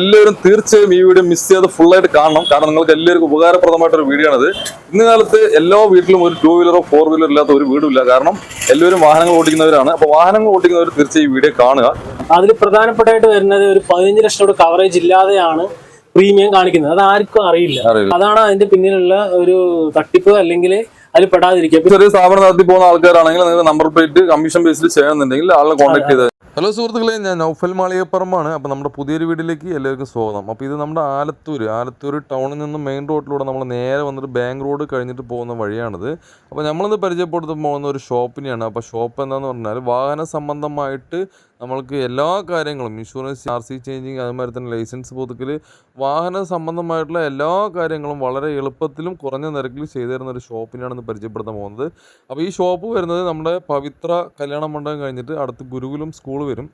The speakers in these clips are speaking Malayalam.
എല്ലാവരും തീർച്ചയായും ഈ വീഡിയോ മിസ് ചെയ്യാതെ ഫുൾ ആയിട്ട് കാണണം. കാരണം നിങ്ങൾക്ക് എല്ലാവർക്കും ഉപകാരപ്രദമായിട്ടൊരു വീഡിയോ ആണിത്. ഇന്ന് കാലത്ത് എല്ലാ വീട്ടിലും ഒരു ടൂ വീലറോ ഫോർ വീലറോ ഇല്ലാത്ത ഒരു വീടുമില്ല കാരണം എല്ലാവരും വാഹനങ്ങൾ ഓടിക്കുന്നവരാണ്. അപ്പോൾ വാഹനങ്ങൾ ഓടിക്കുന്നവർ തീർച്ചയായും ഈ വീഡിയോ കാണുക. അതിൽ പ്രധാനപ്പെട്ടായിട്ട് വരുന്നത് ഒരു പതിനഞ്ച് ലക്ഷം രൂപ കവറേജ് ഇല്ലാതെയാണ് പ്രീമിയം കാണിക്കുന്നത്. അത് ആർക്കും അറിയില്ല. അതാണ് അതിന്റെ പിന്നിലുള്ള ഒരു തട്ടിപ്പ് അല്ലെങ്കിൽ അതിൽ പെടാതിരിക്കുക. ചെറിയ സ്ഥാപനം നടത്തി പോകുന്ന ആൾക്കാരാണെങ്കിൽ നിങ്ങൾ നമ്പർ പ്ലേറ്റ് കമ്മീഷൻ ബേസിൽ ചെയ്യണമെന്നുണ്ടെങ്കിൽ ആളെ കോൺടാക്ട് ചെയ്ത് ഹലോ സുഹൃത്തുക്കളെ ഞാൻ നൗഫൽ മാളികപ്പറമ്പാണ്. അപ്പോൾ നമ്മുടെ പുതിയൊരു വീട്ടിലേക്ക് എല്ലാവർക്കും സ്വാഗതം. അപ്പോൾ ഇത് നമ്മുടെ ആലത്തൂർ ആലത്തൂർ ടൗണിൽ നിന്ന് മെയിൻ റോഡിലൂടെ നമ്മൾ നേരെ വന്നിട്ട് ബാങ്ക് റോഡ് കഴിഞ്ഞിട്ട് പോകുന്ന വഴിയാണിത്. അപ്പോൾ നമ്മളിന്ന് പരിചയപ്പെടുത്താൻ പോകുന്ന ഒരു ഷോപ്പിനെയാണ്. അപ്പോൾ ഷോപ്പ് എന്താണെന്ന് പറഞ്ഞാൽ വാഹന സംബന്ധമായിട്ട് നമ്മൾക്ക് എല്ലാ കാര്യങ്ങളും ഇൻഷുറൻസ് ആർ സി ചേഞ്ചിങ് അതുമാതിരി തന്നെ ലൈസൻസ് പുതുക്കൽ വാഹന സംബന്ധമായിട്ടുള്ള എല്ലാ കാര്യങ്ങളും വളരെ എളുപ്പത്തിലും കുറഞ്ഞ നിരക്കിൽ ചെയ്തു തരുന്ന ഒരു ഷോപ്പിനെയാണ് ഇന്ന് പരിചയപ്പെടുത്താൻ പോകുന്നത്. അപ്പോൾ ഈ ഷോപ്പ് വരുന്നത് നമ്മുടെ പവിത്ര കല്യാണ മണ്ഡപം കഴിഞ്ഞിട്ട് അടുത്ത് ഗുരുകുലം സ്കൂൾ വരും.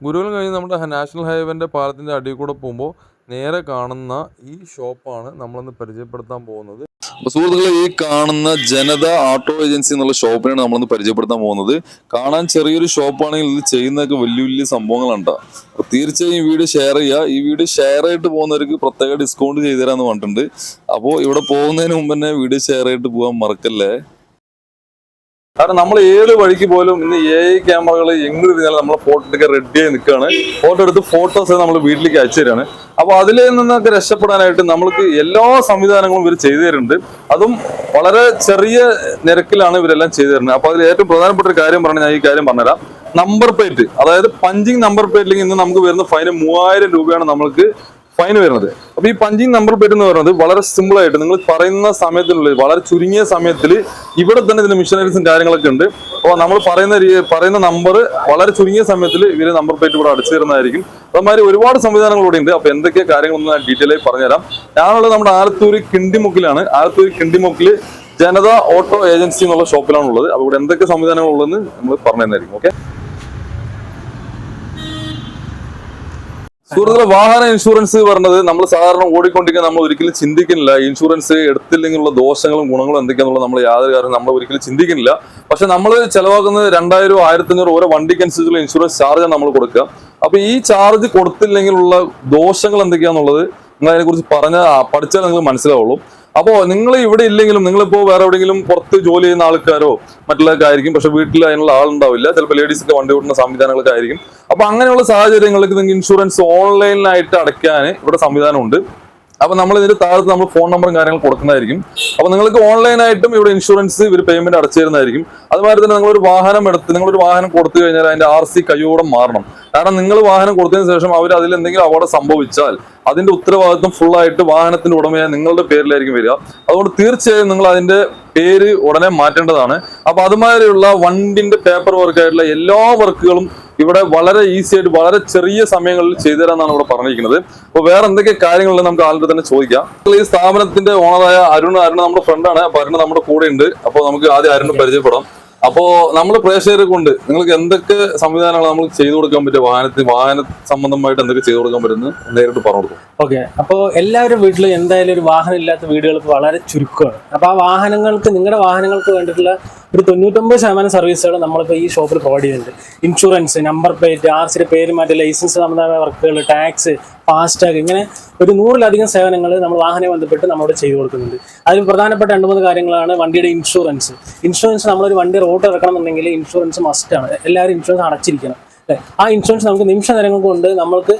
ഗുരുകുലം കഴിഞ്ഞ് നമ്മുടെ നാഷണൽ ഹൈവേന്റെ പാലത്തിന്റെ അടിയിൽ കൂടെ പോകുമ്പോൾ നേരെ കാണുന്ന ഈ ഷോപ്പാണ് നമ്മളിന്ന് പരിചയപ്പെടുത്താൻ പോകുന്നത്. സുഹൃത്തുക്കളെ ഈ കാണുന്ന ജനത ഓട്ടോ ഏജൻസി എന്നുള്ള ഷോപ്പിനാണ് നമ്മളിന്ന് പരിചയപ്പെടുത്താൻ പോകുന്നത്. കാണാൻ ചെറിയൊരു ഷോപ്പാണെങ്കിൽ ഇത് ചെയ്യുന്നതൊക്കെ വലിയ വലിയ സംഭവങ്ങളുണ്ട്? അപ്പോൾ തീർച്ചയായും ഈ വീഡിയോ ഷെയർ ചെയ്യുക. ഈ വീഡിയോ ഷെയർ ആയിട്ട് പോകുന്നവർക്ക് പ്രത്യേക ഡിസ്കൗണ്ട് ചെയ്തു തരാമെന്ന് പറഞ്ഞിട്ടുണ്ട്. അപ്പോൾ ഇവിടെ പോകുന്നതിന് മുമ്പ് തന്നെ വീഡിയോ ഷെയർ ആയിട്ട് പോകാൻ മറക്കല്ലേ? കാരണം നമ്മൾ ഏത് വഴിക്ക് പോലും ഇന്ന് എ ഐ ക്യാമറകൾ എങ്ങനെ ഇരുന്നാലും നമ്മളെ ഫോട്ടോ എടുക്കാൻ റെഡിയായി നിൽക്കുകയാണ്. ഫോട്ടോ എടുത്ത് ഫോട്ടോസ് നമ്മൾ വീട്ടിലേക്ക് അയച്ചു തരാണ്. അപ്പോൾ അതിൽ നിന്നൊക്കെ രക്ഷപ്പെടാനായിട്ട് നമ്മൾക്ക് എല്ലാ സംവിധാനങ്ങളും ഇവർ ചെയ്തു തരുന്നുണ്ട്. അതും വളരെ ചെറിയ നിരക്കിലാണ് ഇവരെല്ലാം ചെയ്തു തരുന്നത്. അപ്പോൾ അതിൽ ഏറ്റവും പ്രധാനപ്പെട്ട ഒരു കാര്യം പറഞ്ഞാൽ ഞാൻ ഈ കാര്യം പറഞ്ഞുതരാം. നമ്പർ പ്ലേറ്റ് അതായത് പഞ്ചിങ് നമ്പർ പ്ലേറ്റിൽ ഇന്ന് നമുക്ക് വരുന്ന ഫൈന് മൂവായിരം രൂപയാണ് നമ്മൾക്ക് ഫൈൻ വരുന്നത്. അപ്പൊ ഈ പഞ്ചിങ് നമ്പർ പ്ലേറ്റ് എന്ന് പറയുന്നത് വളരെ സിമ്പിൾ ആയിട്ട് നിങ്ങൾ പറയുന്ന സമയത്തിനുള്ളിൽ വളരെ ചുരുങ്ങിയ സമയത്തിൽ ഇവിടെ തന്നെ ഇതിന് മിഷനറീസും കാര്യങ്ങളൊക്കെ ഉണ്ട്. അപ്പോൾ നമ്മൾ പറയുന്ന പറയുന്ന നമ്പർ വളരെ ചുരുങ്ങിയ സമയത്തിൽ ഇവർ നമ്പർ പ്ലേറ്റ് ഇവിടെ അടിച്ചു തരുന്നതായിരിക്കും. അതുമാതിരി ഒരുപാട് സംവിധാനങ്ങൾ ഇവിടെ ഉണ്ട്. അപ്പൊ എന്തൊക്കെ കാര്യങ്ങളൊന്നും ഞാൻ ഡീറ്റെയിൽ ആയി പറഞ്ഞുതരാം. ഞാനുള്ളത് നമ്മുടെ ആലത്തൂർ കിണ്ടിമുക്കിലാണ്. ആലത്തൂർ കിണ്ടിമുക്കിൽ ജനത ഓട്ടോ ഏജൻസി എന്നുള്ള ഷോപ്പിലാണ് ഉള്ളത് അപ്പോൾ ഇവിടെ എന്തൊക്കെ സംവിധാനങ്ങൾ ഉള്ളതെന്ന് നമ്മൾ പറഞ്ഞു തന്നായിരിക്കും ഓക്കെ സുഹൃത്തുക്കളെ വാഹന ഇൻഷുറൻസ് പറഞ്ഞത് നമ്മൾ സാധാരണ ഓടിക്കൊണ്ടിരിക്കുന്ന നമ്മൾ ഒരിക്കലും ചിന്തിക്കുന്നില്ല. ഇൻഷുറൻസ് എടുത്തില്ലെങ്കിലുള്ള ദോഷങ്ങളും ഗുണങ്ങളും എന്തൊക്കെയാണെന്നുള്ളത് നമ്മൾ യാതൊരു കാര്യം നമ്മൾ ഒരിക്കലും ചിന്തിക്കുന്നില്ല. പക്ഷെ നമ്മൾ ചെലവാക്കുന്നത് രണ്ടായിരം ആയിരത്തി അഞ്ഞൂറ് ഓരോ വണ്ടിക്ക് അനുസരിച്ചുള്ള ഇൻഷുറൻസ് ചാർജാണ് നമ്മൾ കൊടുക്കുക. അപ്പൊ ഈ ചാർജ് കൊടുത്തില്ലെങ്കിലുള്ള ദോഷങ്ങൾ എന്തൊക്കെയാണെന്നുള്ളത് നിങ്ങൾ അതിനെക്കുറിച്ച് പറഞ്ഞ പഠിച്ചാൽ നിങ്ങൾ മനസ്സിലാവുള്ളൂ. അപ്പോൾ നിങ്ങൾ ഇവിടെ ഇല്ലെങ്കിലും നിങ്ങളിപ്പോ വേറെ എവിടെയെങ്കിലും പുറത്ത് ജോലി ചെയ്യുന്ന ആൾക്കാരോ മറ്റുള്ളവർക്ക് ആയിരിക്കും. പക്ഷെ വീട്ടിൽ അതിനുള്ള ആളുണ്ടാവില്ല. ചിലപ്പോൾ ലേഡീസ് ഒക്കെ വണ്ടി ഓടുന്ന സംവിധാനങ്ങളൊക്കെ ആയിരിക്കും അപ്പൊ അങ്ങനെയുള്ള സാഹചര്യങ്ങൾക്ക് നിങ്ങൾക്ക് ഇൻഷുറൻസ് ഓൺലൈനിലായിട്ട് അടയ്ക്കാൻ ഇവിടെ സംവിധാനമുണ്ട്. അപ്പൊ നമ്മൾ ഇതിന്റെ താഴത്ത് നമ്മൾ ഫോൺ നമ്പറും കാര്യങ്ങളും കൊടുക്കുന്നതായിരിക്കും. അപ്പൊ നിങ്ങൾക്ക് ഓൺലൈനായിട്ടും ഇവിടെ ഇൻഷുറൻസ് ഇവർ പേയ്മെന്റ് അടച്ചു തരുന്നതായിരിക്കും തന്നെ ഒരു വാഹനം എടുത്ത് നിങ്ങൾ ഒരു വാഹനം കൊടുത്തു കഴിഞ്ഞാൽ അതിന്റെ ആർ സി കയ്യോടെ മാറണം. കാരണം നിങ്ങൾ വാഹനം കൊടുത്തതിന് ശേഷം അവർ അതിൽ എന്തെങ്കിലും അപകടം സംഭവിച്ചാൽ അതിന്റെ ഉത്തരവാദിത്വം ഫുൾ ആയിട്ട് വാഹനത്തിന്റെ ഉടമയായി നിങ്ങളുടെ പേരിലായിരിക്കും വരിക. അതുകൊണ്ട് തീർച്ചയായും നിങ്ങൾ അതിന്റെ പേര് ഉടനെ മാറ്റേണ്ടതാണ്. അപ്പൊ അതുമാതിരിയുള്ള വണ്ടിന്റെ പേപ്പർ വർക്ക് ആയിട്ടുള്ള എല്ലാ വർക്കുകളും ഇവിടെ വളരെ ഈസി ആയിട്ട് വളരെ ചെറിയ സമയങ്ങളിൽ ചെയ്തു തരാമെന്നാണ് ഇവിടെ പറഞ്ഞിരിക്കുന്നത്. അപ്പോൾ വേറെ എന്തൊക്കെ കാര്യങ്ങളുണ്ട് നമുക്ക് ആളുടെ തന്നെ ചോദിക്കാം. ഈ സ്ഥാപനത്തിന്റെ ഓണറായ അരുൺ അരുൺ നമ്മുടെ ഫ്രണ്ടാണ് അപ്പൊ അരുൺ നമ്മുടെ കൂടെ ഉണ്ട്. അപ്പോൾ നമുക്ക് ആദ്യം അരുൺ പരിചയപ്പെടാം. അപ്പോ നമ്മൾ പ്രേക്ഷകരെ കൊണ്ട് നിങ്ങൾക്ക് എന്തൊക്കെ സംവിധാനങ്ങൾ നമ്മൾ ചെയ്തു കൊടുക്കാൻ പറ്റും വാഹനത്തിൽ വാഹന സംബന്ധമായിട്ട് എന്തൊക്കെ ചെയ്തു കൊടുക്കാൻ പറ്റുന്നത് നേരിട്ട് പറഞ്ഞു കൊടുക്കും. ഓക്കെ അപ്പോൾ എല്ലാവരും വീട്ടിലും എന്തായാലും ഒരു വാഹനം ഇല്ലാത്ത വീടുകൾക്ക് വളരെ ചുരുക്കമാണ്. അപ്പൊ ആ വാഹനങ്ങൾക്ക് നിങ്ങളുടെ വാഹനങ്ങൾക്ക് വേണ്ടിയിട്ടുള്ള ഒരു തൊണ്ണൂറ്റൊമ്പത് ശതമാനം സർവീസുകൾ നമ്മളിപ്പോൾ ഈ ഷോപ്പിൽ പ്രൊവൈഡ് ചെയ്യുന്നുണ്ട് ഇൻഷുറൻസ് നമ്പർ പ്ലേറ്റ് ആർ സിയുടെ പേര് മാറ്റി ലൈസൻസ് സംബന്ധമായ വർക്കുകൾ ടാക്സ് ഫാസ്ടാഗ് ഇങ്ങനെ ഒരു നൂറിലധികം സേവനങ്ങൾ നമ്മൾ വാഹനം ബന്ധപ്പെട്ട് നമ്മളോട് ചെയ്തു കൊടുക്കുന്നുണ്ട്. അതിൽ പ്രധാനപ്പെട്ട രണ്ട് മൂന്ന് കാര്യങ്ങളാണ് വണ്ടിയുടെ ഇൻഷുറൻസ് ഇൻഷുറൻസ് നമ്മളൊരു വണ്ടി റോഡ് ഇറക്കണം എന്നുണ്ടെങ്കിൽ ഇൻഷുറൻസ് മസ്റ്റാണ് എല്ലാവരും ഇൻഷുറൻസ് അടച്ചിരിക്കണം? ആ ഇൻഷുറൻസ് നമുക്ക് നിമിഷ നേരങ്ങൾ കൊണ്ട് നമ്മൾക്ക്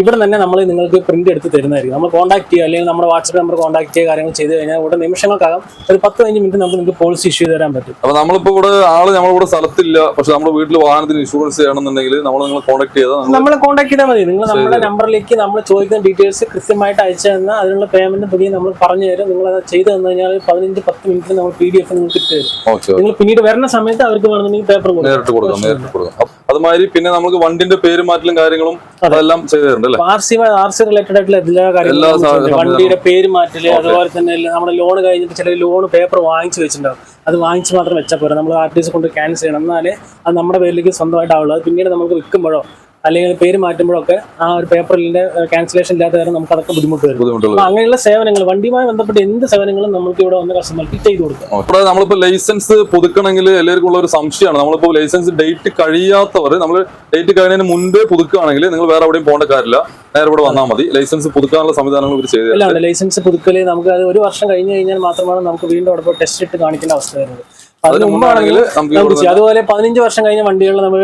ഇവിടെ തന്നെ നമ്മൾ നിങ്ങൾക്ക് പ്രിന്റ് എടുത്ത് തരുന്നതായിരിക്കും. നമ്മൾ കോൺടാക്ട് ചെയ്യുക അല്ലെങ്കിൽ നമ്മുടെ വാട്സപ്പ് നമ്പർ കോൺടാക്ട് ചെയ്യുക കാര്യങ്ങൾ ചെയ്ത് കഴിഞ്ഞാൽ ഇവിടെ നിമിഷങ്ങൾക്കകം ഒരു പത്ത് പതിനഞ്ച് മിനിറ്റ് നമുക്ക് നിങ്ങൾക്ക് പോളിസി ഇഷ്യൂ ചെയ്ത് തരാൻ പറ്റും. അപ്പൊ നമ്മളിപ്പോ ഇവിടെ ആൾ നമ്മളിവിടെ സ്ഥലത്തില്ല പക്ഷെ നമ്മുടെ വീട്ടിൽ വാഹനത്തിന് ഇൻഷുറൻസ് ചെയ്യണമെന്നുണ്ടെങ്കിൽ നമ്മൾ നിങ്ങൾ കോൺടാക്ട് ചെയ്താൽ നമ്മൾ നമ്മളെ കോൺടാക്ട് ചെയ്താൽ മതി. നിങ്ങൾ നമ്മുടെ നമ്പറിലേക്ക് നമ്മൾ ചോദിക്കുന്ന ഡീറ്റെയിൽസ് കൃത്യമായിട്ട് അയച്ചു തന്നാൽ അതിനുള്ള പേയ്മെന്റ് തുക നമ്മൾ പറഞ്ഞു തരും. നിങ്ങൾ അത് ചെയ്ത് തന്നു കഴിഞ്ഞാൽ പതിനഞ്ച് പത്ത് മിനിറ്റ് നമ്മൾ പി ഡി എഫ് നിങ്ങൾക്ക് ഇട്ട് തരും. നിങ്ങൾ പിന്നീട് വരുന്ന സമയത്ത് അവർക്ക് വേണമെന്നുണ്ടെങ്കിൽ പേപ്പർ കൊടുക്കും. അതുമാതിരി പിന്നെ നമുക്ക് വണ്ടിന്റെ പേര് മാറ്റലും കാര്യങ്ങളും അതെല്ലാം ചെയ്തു തരുന്നുണ്ട് അല്ലേ? R C R C related ആയിട്ടുള്ള എല്ലാ കാര്യങ്ങളും വണ്ടിയുടെ പേര് മാറ്റൽ അതുപോലെ തന്നെ നമ്മുടെ ലോൺ കഴിഞ്ഞിട്ട് ചില ലോൺ പേപ്പർ വാങ്ങിച്ചു വെച്ചിട്ടുണ്ടാവും. അത് വാങ്ങിച്ച് മാത്രം വെച്ചാൽ പോരാ. നമ്മൾ ആർ ടി സി കൊണ്ട് ക്യാൻസൽ ചെയ്യണം. എന്നാലേ അത് നമ്മുടെ പേരിലേക്ക് സ്വന്തമായിട്ടാവുള്ളൂ അത് പിന്നീട് നമുക്ക് വിൽക്കുമ്പോഴോ അല്ലെങ്കിൽ പേര് മാറ്റുമ്പോഴൊക്കെ ആ ഒരു പേപ്പറിന്റെ ക്യാൻസലേഷൻ ഇല്ലാത്ത കാരണം നമുക്ക് അതൊക്കെ ബുദ്ധിമുട്ട് വരും. അങ്ങനെയുള്ള സേവനങ്ങൾ വണ്ടിയുമായി ബന്ധപ്പെട്ട് എന്ത് സേവനങ്ങളും നമുക്ക് ഇവിടെ വന്ന കസ്റ്റമർക്ക് ചെയ്തു കൊടുക്കാം. നമ്മളിപ്പോ ലൈസൻസ് പുതുക്കണമെങ്കിൽ എല്ലാവർക്കും ഉള്ള ഒരു സംശയമാണ്. നമ്മളിപ്പോ ലൈസൻസ് ഡേറ്റ് കഴിയാത്തവർ നമ്മൾ ഡേറ്റ് കഴിയുന്നതിന് മുൻപേ പുതുക്കുകയാണെങ്കിൽ നിങ്ങൾ വേറെ എവിടെയും പോകേണ്ട കാര്യമില്ല. നേരെ ഇവിടെ വന്നാൽ മതി. ലൈസൻസ് പുതുക്കാനുള്ള സംവിധാനങ്ങൾ ഇവർ ചെയ്തു. ലൈസൻസ് പുതുക്കലേ നമുക്ക് അത് ഒരു വർഷം കഴിഞ്ഞു കഴിഞ്ഞാൽ മാത്രമാണ് നമുക്ക് വീണ്ടും അവിടെ ടെസ്റ്റ് ഇട്ട് കാണിക്കേണ്ട അവസ്ഥ വരുന്നത്. അതുപോലെ പതിനഞ്ച് വർഷം കഴിഞ്ഞ വണ്ടികളിൽ നമ്മൾ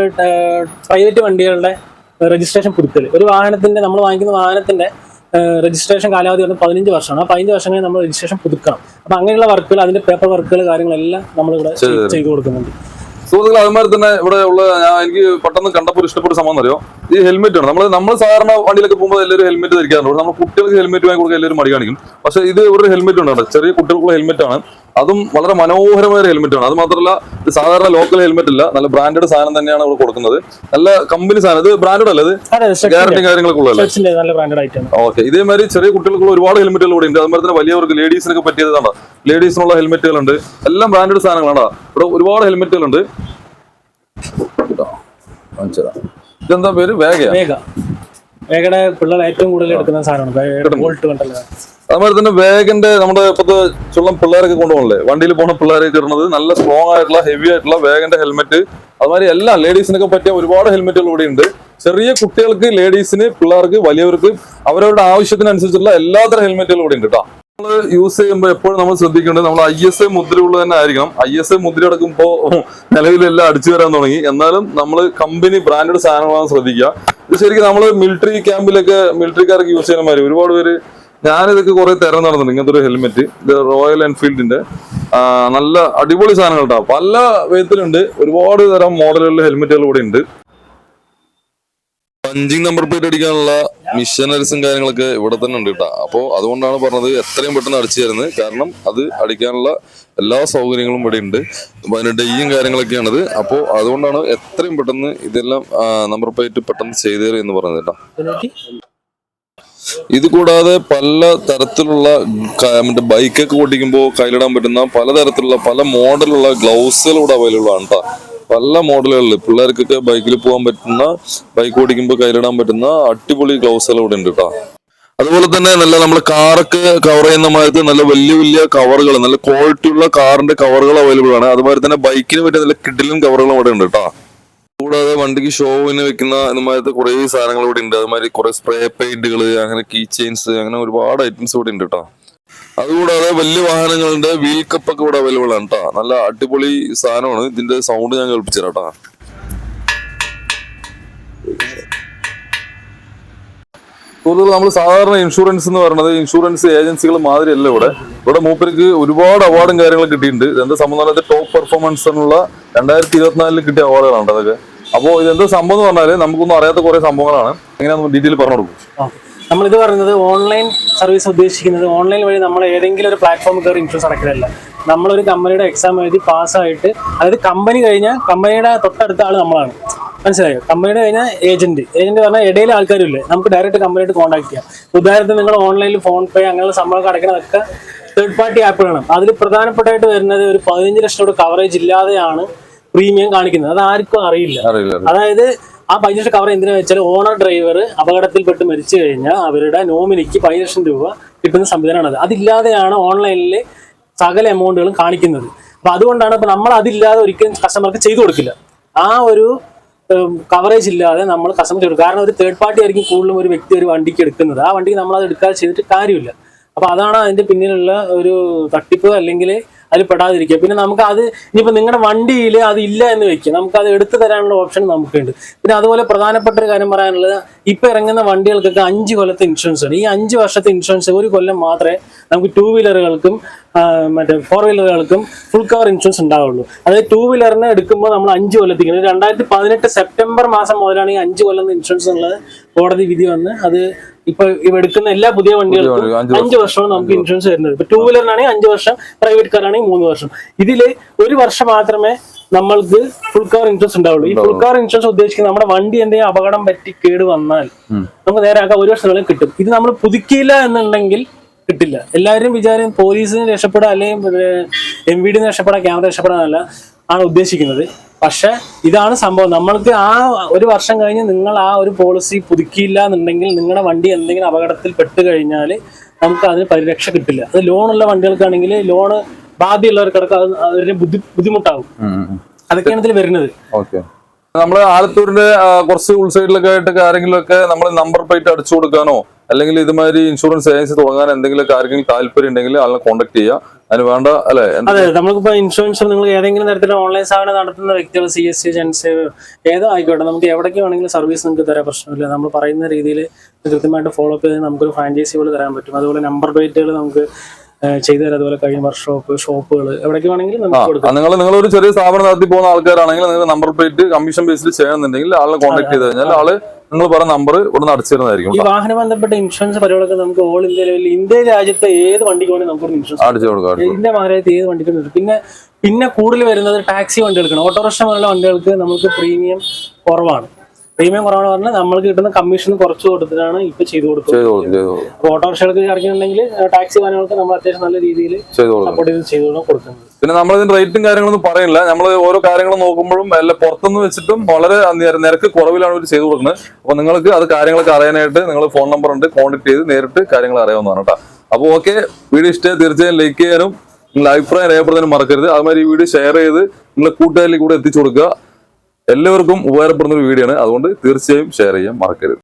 പ്രൈവറ്റ് വണ്ടികളുടെ രജിസ്ട്രേഷൻ പുതുക്കൽ ഒരു വാഹനത്തിന്റെ നമ്മൾ വാങ്ങിക്കുന്ന വാഹനത്തിന്റെ രജിസ്ട്രേഷൻ കാലാവധി പറഞ്ഞാൽ പതിനഞ്ച് വർഷമാണ്. ആ പതിനഞ്ച് വർഷം കഴിഞ്ഞ് നമ്മൾ രജിസ്ട്രേഷൻ പുതുക്കണം. അപ്പൊ അങ്ങനെയുള്ള വർക്കുകൾ അതിന്റെ പേപ്പർ വർക്കുകൾ കാര്യങ്ങളെല്ലാം നമ്മൾ ഇവിടെ ചെയ്തു കൊടുക്കുന്നുണ്ട്. സുഹൃത്തുക്കൾ അതുമാതിരി തന്നെ ഇവിടെ ഉള്ള ഞാൻ എനിക്ക് പെട്ടെന്ന് കണ്ടപ്പോൾ ഇഷ്ടപ്പെട്ട സംഭവം അറിയോ ഈ ഹെൽമെറ്റ് ആണ്. നമ്മൾ നമ്മൾ സാധാരണ വണ്ടിയിലൊക്കെ പോകുമ്പോൾ എല്ലാവരും ഹെൽമെറ്റ് ധരിക്കാറുണ്ട്. നമ്മൾ കുട്ടികൾക്ക് ഹെൽമെറ്റ് വാങ്ങി കൊടുക്കാൻ എല്ലാവരും മടി കാണിക്കും. പക്ഷേ ഇത് ഒരു ഹെൽമെറ്റ് ഉണ്ട്. ചെറിയ കുട്ടികൾക്കുള്ള ഹെൽമെറ്റ് ആണ്. അതും വളരെ മനോഹരമായ ഒരു ഹെൽമെറ്റ് ആണ്. അത് മാത്രമല്ല ഇത് സാധാരണ ലോക്കൽ ഹെൽമെറ്റ് അല്ല. നല്ല ബ്രാൻഡഡ് സാധനം തന്നെയാണ് ഇവിടെ കൊടുക്കുന്നത്. നല്ല കമ്പനി സാധനം. ഇത് ബ്രാൻഡഡ് അല്ല ഇത് ഗ്യാരണ്ടി കാര്യങ്ങളൊക്കെ ഉള്ളതല്ലേ? ഓക്കെ ഇതേമാതിരി ചെറിയ കുട്ടികൾക്കുള്ള ഒരുപാട് ഹെൽമെറ്റുകൾ ഇവിടെ ഉണ്ട് അതുപോലെ തന്നെ വലിയവർക്ക് ലേഡീസിനൊക്കെ പറ്റിയതാണ് ലേഡീസിനുള്ള ഹെൽമെറ്റുകളുണ്ട് എല്ലാം ബ്രാൻഡഡ് സാധനങ്ങളാണ് ഇവിടെ ഒരുപാട് ഹെൽമെറ്റുകളുണ്ട് ഇതെന്താ പേര്? വേഗ. വേഗയുടെ പിള്ളേർ ഏറ്റവും കൂടുതൽ എടുക്കുന്ന സാധനമാണ്. അതുപോലെ തന്നെ വേഗന്റെ നമ്മുടെ ഇപ്പോഴത്തെ ചുള്ളം പിള്ളേരൊക്കെ കൊണ്ടുപോകണല്ലേ? വണ്ടിയിൽ പോണ പിള്ളേരൊക്കെ ഇടുന്നത് നല്ല സ്ട്രോങ് ആയിട്ടുള്ള ഹെവി ആയിട്ടുള്ള വേഗന്റെ ഹെൽമെറ്റ് അതുമാതിരി എല്ലാം ലേഡീസിനൊക്കെ പറ്റിയ ഒരുപാട് ഹെൽമെറ്റുകൾ ഇവിടെ ഉണ്ട് ചെറിയ കുട്ടികൾക്ക് ലേഡീസിന് പിള്ളേർക്ക് വലിയവർക്ക് അവരവരുടെ ആവശ്യത്തിനനുസരിച്ചുള്ള എല്ലാത്തരം ഹെൽമെറ്റുകളും ഇവിടെ ഉണ്ട് കേട്ടോ. നമ്മൾ യൂസ് ചെയ്യുമ്പോൾ എപ്പോഴും നമ്മൾ ശ്രദ്ധിക്കേണ്ടത് നമ്മൾ ഐ എസ് ഐ മുദ്രയുള്ള തന്നെ ആയിരിക്കണം. ഐ എസ് ഐ മുദ്ര അടക്കുമ്പോൾ നിലവിലെല്ലാം അടിച്ചു വരാൻ തുടങ്ങി. എന്നാലും നമ്മൾ കമ്പനി ബ്രാൻഡഡ് സാധനങ്ങളാണ് ശ്രദ്ധിക്കുക. ഇത് ശരിക്കും നമ്മൾ മിലിറ്ററി ക്യാമ്പിലൊക്കെ മിലിറ്ററിക്കാർക്ക് യൂസ് ചെയ്യുന്ന മാതിരി ഒരുപാട് പേര് ഞാനിതൊക്കെ കുറെ തിരഞ്ഞു നടന്നിട്ടുണ്ട്. ഇങ്ങനത്തെ ഒരു ഹെൽമെറ്റ് ഇത് റോയൽ എൻഫീൽഡിന്റെ നല്ല അടിപൊളി സാധനങ്ങൾ ഉണ്ടാവും പല വിധത്തിലുണ്ട്. ഒരുപാട് തരം മോഡലുകളിലെ ഹെൽമെറ്റുകൾ ഇവിടെ ഉണ്ട്. പഞ്ചിങ് നമ്പർ പ്ലേറ്റ് അടിക്കാനുള്ള മിഷനറീസും കാര്യങ്ങളൊക്കെ ഇവിടെ തന്നെ ഉണ്ട് കേട്ടോ. അപ്പോൾ അതുകൊണ്ടാണ് പറഞ്ഞത് എത്രയും പെട്ടെന്ന് അടിച്ചു തരുന്നത്. കാരണം അത് അടിക്കാനുള്ള എല്ലാ സൗകര്യങ്ങളും ഇവിടെ ഉണ്ട്. അപ്പൊ അതിന്റെ ഡെയ്യും കാര്യങ്ങളൊക്കെയാണത്. അപ്പോൾ അതുകൊണ്ടാണ് എത്രയും പെട്ടെന്ന് ഇതെല്ലാം നമ്പർ പ്ലേറ്റ് പെട്ടെന്ന് ചെയ്തു തരും എന്ന് പറഞ്ഞത് കേട്ടോ. ഇത് കൂടാതെ പല തരത്തിലുള്ള മറ്റേ ബൈക്കൊക്കെ ഓടിക്കുമ്പോൾ കയ്യിലിടാൻ പറ്റുന്ന പലതരത്തിലുള്ള പല മോഡലുള്ള ഗ്ലൗസുകൾ ഇവിടെ അവൈലബിൾ ആണ് പല മോഡലുകളിൽ പിള്ളേർക്കൊക്കെ ബൈക്കിൽ പോകാൻ പറ്റുന്ന ബൈക്ക് ഓടിക്കുമ്പോൾ കയ്യിലിടാൻ പറ്റുന്ന അടിപൊളി ഗ്ലൗസുകൾ ഇവിടെ ഉണ്ട് കേട്ടോ അതുപോലെ തന്നെ നല്ല നമ്മൾ കാറൊക്കെ കവർ ചെയ്യുന്ന മാതിരി നല്ല വലിയ വലിയ കവറുകൾ നല്ല ക്വാളിറ്റി ഉള്ള കാറിന്റെ കവറുകൾ അവൈലബിൾ ആണ്. അതുപോലെ തന്നെ ബൈക്കിന് പറ്റിയ നല്ല കിഡിലും കവറുകളും അവിടെ ഉണ്ട് കേട്ടോ കൂടാതെ വണ്ടിക്ക് ഷോവിന് വെക്കുന്ന അതുമാതിരത്തെ കുറേ സാധനങ്ങൾ ഇവിടെ ഉണ്ട്. അതുമാതിരി കുറെ സ്പ്രേ പെയിന്റുകൾ അങ്ങനെ കീ ചെയിൻസ് അങ്ങനെ ഒരുപാട് ഐറ്റംസ് ഇവിടെ ഉണ്ട് കേട്ടോ അതുകൂടാതെ വലിയ വാഹനങ്ങളുടെ വീൽ കപ്പ് ഒക്കെ ഇവിടെ അവൈലബിൾ ആണ് കേട്ടോ നല്ല അടിപൊളി സാധനമാണ്. ഇതിന്റെ സൗണ്ട് ഞാൻ കേൾപ്പിച്ചു കേട്ടോ കൂടുതൽ നമ്മൾ സാധാരണ ഇൻഷുറൻസ് എന്ന് പറയുന്നത് ഇൻഷുറൻസ് ഏജൻസികൾ മാതിരിയല്ല ഇവിടെ. ഇവിടെ മൂപ്പർക്ക് ഒരുപാട് അവാർഡും കാര്യങ്ങളും കിട്ടിയിട്ടുണ്ട്. എന്താ സംബന്ധം ടോപ്പ് പെർഫോമൻസ് എന്നുള്ള രണ്ടായിരത്തി ഇരുപത്തിനാലിൽ കിട്ടിയ അവാർഡുകളാണ് അതൊക്കെ? അപ്പോൾ ഇതെന്ത് സംഭവം എന്ന് പറഞ്ഞാൽ നമുക്കൊന്നും അറിയാത്ത കുറെ സംഭവങ്ങളാണ്. എങ്ങനെയാണെന്ന് ഡീറ്റെയിൽ പറഞ്ഞു കൊടുക്കും. നമ്മളിത് പറയുന്നത് ഓൺലൈൻ സർവീസ് ഉദ്ദേശിക്കുന്നത് ഓൺലൈൻ വഴി നമ്മൾ ഏതെങ്കിലും ഒരു പ്ലാറ്റ്ഫോമിൽ കയറി ഇൻഷുറൻസ് അടക്കലല്ല നമ്മളൊരു കമ്പനിയുടെ എക്സാം എഴുതി പാസ്സായിട്ട് അതായത് കമ്പനി കഴിഞ്ഞാൽ കമ്പനിയുടെ തൊട്ടടുത്ത ആൾ നമ്മളാണ്. മനസ്സിലായോ? കമ്പനിയുടെ കഴിഞ്ഞാൽ ഏജന്റ് ഏജന്റ് പറഞ്ഞാൽ ഇടയിൽ ആൾക്കാരില്ലേ നമുക്ക് ഡയറക്റ്റ് കമ്പനിയായിട്ട് കോൺടാക്ട് ചെയ്യാം. ഉദാഹരണത്തിന് നിങ്ങൾ ഓൺലൈനിൽ ഫോൺ പേ അങ്ങനെയുള്ള സംഭവങ്ങൾ അടക്കണതൊക്കെ തേർഡ് പാർട്ടി ആപ്പുകളാണ് അതിൽ പ്രധാനപ്പെട്ടായിട്ട് വരുന്നത് ഒരു പതിനഞ്ച് ലക്ഷം കവറേജ് ഇല്ലാതെയാണ് പ്രീമിയം കാണിക്കുന്നത്. അത് ആർക്കും അറിയില്ല. അതായത് ആ പതിനഞ്ച് ലക്ഷം കവർ എന്തിനാ വെച്ചാൽ ഓണർ ഡ്രൈവർ അപകടത്തിൽപ്പെട്ട് മരിച്ചു കഴിഞ്ഞാൽ അവരുടെ നോമിനിക്ക് പതിനഞ്ച് ലക്ഷം രൂപ കിട്ടുന്ന സംവിധാനമാണത് അതില്ലാതെയാണ് ഓൺലൈനിൽ സകല എമൗണ്ടുകളും കാണിക്കുന്നത്. അപ്പൊ അതുകൊണ്ടാണ് ഇപ്പൊ നമ്മൾ അതില്ലാതെ ഒരിക്കലും കസ്റ്റമർക്ക് ചെയ്തു കൊടുക്കില്ല. ആ ഒരു കവറേജ് ഇല്ലാതെ നമ്മൾ കസ്റ്റമർ ചെയ്തു കാരണം ഒരു തേർഡ് പാർട്ടി ആയിരിക്കും കൂടുതലും ഒരു വ്യക്തി ഒരു വണ്ടിക്ക് എടുക്കുന്നത്. ആ വണ്ടിക്ക് നമ്മൾ അത് എടുക്കാതെ ചെയ്തിട്ട് കാര്യമില്ല. അപ്പൊ അതാണ് അതിന്റെ പിന്നിലുള്ള ഒരു തട്ടിപ്പ് അല്ലെങ്കിൽ അതിൽ പെടാതിരിക്കുക. പിന്നെ നമുക്ക് അത് ഇനിയിപ്പോൾ നിങ്ങളുടെ വണ്ടിയിൽ അത് ഇല്ല എന്ന് വെക്കുക. നമുക്ക് അത് എടുത്തു തരാനുള്ള ഓപ്ഷൻ നമുക്കുണ്ട്. പിന്നെ അതുപോലെ പ്രധാനപ്പെട്ട ഒരു കാര്യം പറയാനുള്ളത് ഇപ്പൊ ഇറങ്ങുന്ന വണ്ടികൾക്കൊക്കെ അഞ്ച് കൊല്ലത്തെ ഇൻഷുറൻസ് ഉണ്ട്. ഈ അഞ്ച് വർഷത്തെ ഇൻഷുറൻസ് ഒരു കൊല്ലം മാത്രമേ നമുക്ക് ടൂ വീലറുകൾക്കും മറ്റേ ഫോർ വീലറുകൾക്കും ഫുൾ കവർ ഇൻഷുറൻസ് ഉണ്ടാവുള്ളൂ. അതായത് ടൂ വീലറിന് എടുക്കുമ്പോൾ നമ്മൾ അഞ്ച് കൊല്ലത്തേക്ക് രണ്ടായിരത്തി പതിനെട്ട് സെപ്റ്റംബർ മാസം മുതലാണ് ഈ അഞ്ച് കൊല്ലം ഇൻഷുറൻസ് ഉള്ളത് കോടതി വിധി വന്ന് അത് ഇപ്പൊ ഇവ എടുക്കുന്ന എല്ലാ പുതിയ വണ്ടികൾക്കും വണ്ടികൾ, അഞ്ച് വർഷമാണ് നമുക്ക് ഇൻഷുറൻസ് വരുന്നത്. ഇപ്പൊ ടൂ വീലറിനാണെങ്കിൽ അഞ്ച് വർഷം പ്രൈവറ്റ് കാറാണെങ്കിൽ മൂന്ന് വർഷം. ഇതിൽ ഒരു വർഷം മാത്രമേ നമ്മൾക്ക് ഫുൾ കവർ ഇൻഷുറൻസ് ഉണ്ടാവുള്ളൂ. ഈ ഫുൾ കവർ ഇൻഷുറൻസ് ഉദ്ദേശിക്കുന്നത് നമ്മുടെ വണ്ടി എന്തെങ്കിലും അപകടം പറ്റി കേട് വന്നാൽ നമുക്ക് നേരെ ആക്കാം ഒരു വർഷത്തിനുള്ളിൽ കിട്ടും. ഇത് നമ്മൾ പുതുക്കിയില്ല എന്നുണ്ടെങ്കിൽ കിട്ടില്ല. എല്ലാവരും വിചാരം പോലീസിന് രക്ഷപ്പെടാൻ അല്ലെങ്കിൽ എം വി ഡിന്ന് രക്ഷപ്പെടാൻ ക്യാമറ രക്ഷപ്പെടാനല്ല ആണ് ഉദ്ദേശിക്കുന്നത്. പക്ഷെ ഇതാണ് സംഭവം. നമ്മൾക്ക് ആ ഒരു വർഷം കഴിഞ്ഞ് നിങ്ങൾ ആ ഒരു പോളിസി പുതുക്കിയില്ല എന്നുണ്ടെങ്കിൽ നിങ്ങളുടെ വണ്ടി എന്തെങ്കിലും അപകടത്തിൽ പെട്ട് കഴിഞ്ഞാൽ നമുക്ക് അതിന് പരിരക്ഷ കിട്ടില്ല. അത് ലോൺ ഉള്ള വണ്ടികൾക്കാണെങ്കിൽ ലോണ് ബാധ്യമുള്ളവർക്കിടക്ക് അത് അതിന് ബുദ്ധി ബുദ്ധിമുട്ടാകും അതൊക്കെയാണ് ഇതിൽ വരുന്നത്. ഓക്കെ. നമ്മൾ ആലത്തൂരിന്റെ കുറച്ച് ഉൾസൈഡിലൊക്കെ ആയിട്ട് ആരെങ്കിലും ഒക്കെ നമ്മൾ നമ്പർ പ്ലേറ്റ് അടിച്ചു കൊടുക്കാനോ അല്ലെങ്കിൽ ഇതുമാതിരി ഇൻഷുറൻസ് ഏജൻസി തുടങ്ങാൻ എന്തെങ്കിലും ആർക്കെങ്കിലും താല്പര്യം ഉണ്ടെങ്കിൽ ആളെ കോൺടാക്ട് ചെയ്യുക. അതിന് വേണ്ട അല്ലെ? അതെ നമുക്കിപ്പോ ഇൻഷുറൻസ് നിങ്ങൾ ഏതെങ്കിലും തരത്തിൽ ഓൺലൈൻ സേവനം നടത്തുന്ന വ്യക്തികൾ സി എസ് സി ജൻസ് ഏതോ ആയിക്കോട്ടെ നമുക്ക് എവിടേക്ക് വേണമെങ്കിലും സർവീസ് നിങ്ങൾക്ക് തരാൻ പ്രശ്നമില്ല. നമ്മൾ പറയുന്ന രീതിയിൽ കൃത്യമായിട്ട് ഫോളോ അപ്പ് ചെയ്ത് നമുക്കൊരു ഫ്രാഞ്ചൈസികൾ തരാൻ പറ്റും. അതുപോലെ നമ്പർ പ്ലേറ്റുകൾ നമുക്ക് ഏഹ്, ചെയ്തു തരാം അതുപോലെ കഴിഞ്ഞ വർക്ക്ഷോപ്പ് ഷോപ്പുകൾ എവിടേക്ക് വേണമെങ്കിലും നമുക്ക് കൊടുക്കാം. നിങ്ങൾ നിങ്ങൾ ഒരു ചെറിയ സ്ഥാപനം നടത്തി പോകുന്ന ആൾക്കാരാണെങ്കിൽ നിങ്ങൾ നമ്പർ പ്ലേറ്റ് കമ്മീഷൻ ബേസിൽ ചെയ്യണമെന്നുണ്ടെങ്കിൽ ആളെ കോൺടാക്ട് ചെയ്ത് കഴിഞ്ഞാൽ ആൾ നിങ്ങൾ പറഞ്ഞ നമ്പർ ഇവിടെ അടിച്ചിരുന്നതായിരിക്കും ഈ വാഹന ബന്ധപ്പെട്ട ഇൻഷുറൻസ് പരിപാടികളൊക്കെ നമുക്ക് ഓൾ ഇന്ത്യ ലെവലിൽ ഇന്ത്യ രാജ്യത്തെ ഏത് വണ്ടിക്ക് വേണമെങ്കിൽ നമുക്ക് ഇൻഷുറൻസ് അടിച്ചു കൊടുക്കാം ഇന്ത്യ മഹാരാജ്യത്ത് ഏത് വണ്ടിക്കും പിന്നെ പിന്നെ കൂടുതൽ വരുന്നത് ടാക്സി വണ്ടികൾക്കാണ്. ഓട്ടോറിക്ഷ പോലുള്ള വണ്ടികൾക്ക് നമുക്ക് പ്രീമിയം കുറവാണ്. പ്രീമിയം കുറവാണ് പറഞ്ഞാൽ നമ്മൾക്ക് കിട്ടുന്ന കമ്മീഷൻ കുറച്ച് കൊടുത്തിട്ടാണ് ഇപ്പൊ ചെയ്തു കൊടുക്കുന്നത്. ഓട്ടോറിക്ഷകൾക്ക് ഇറക്കുന്നുണ്ടെങ്കിൽ ടാക്സി വാഹനങ്ങൾക്ക് നമ്മൾ അത്യാവശ്യം നല്ല രീതിയിൽ സപ്പോർട്ട് ചെയ്ത് ചെയ്തു കൊടുക്കുന്നത്. പിന്നെ നമ്മൾ ഇതിന്റെ റേറ്റും കാര്യങ്ങളൊന്നും പറയുന്നില്ല നമ്മൾ ഓരോ കാര്യങ്ങളും നോക്കുമ്പോഴും എല്ലാം പുറത്തുനിന്ന് വെച്ചിട്ടും വളരെ നിര- നിരക്ക് കുറവിലാണ് ഇവർ ചെയ്തു കൊടുക്കുന്നത്. അപ്പൊ നിങ്ങൾക്ക് അത് കാര്യങ്ങളൊക്കെ അറിയാനായിട്ട് നിങ്ങൾ ഫോൺ നമ്പർ ഉണ്ട് കോൺടാക്ട് ചെയ്ത് നേരിട്ട് കാര്യങ്ങൾ അറിയാവുന്നതാണ് കേട്ടോ. അപ്പോൾ ഓക്കെ വീഡിയോ ഇഷ്ടം തീർച്ചയായും ലൈക്ക് ചെയ്യാനും നിങ്ങളുടെ അഭിപ്രായം രേഖപ്പെടുത്താനും മറക്കരുത്. അതുമാതിരി ഈ വീഡിയോ ഷെയർ ചെയ്ത് നിങ്ങളുടെ കൂട്ടുകാരിലേക്ക് കൂടെ എത്തിച്ചു കൊടുക്കുക. എല്ലാവർക്കും ഉപകാരപ്പെടുന്ന ഒരു വീഡിയോ ആണ് അതുകൊണ്ട് തീർച്ചയായും ഷെയർ ചെയ്യാൻ മറക്കരുത്.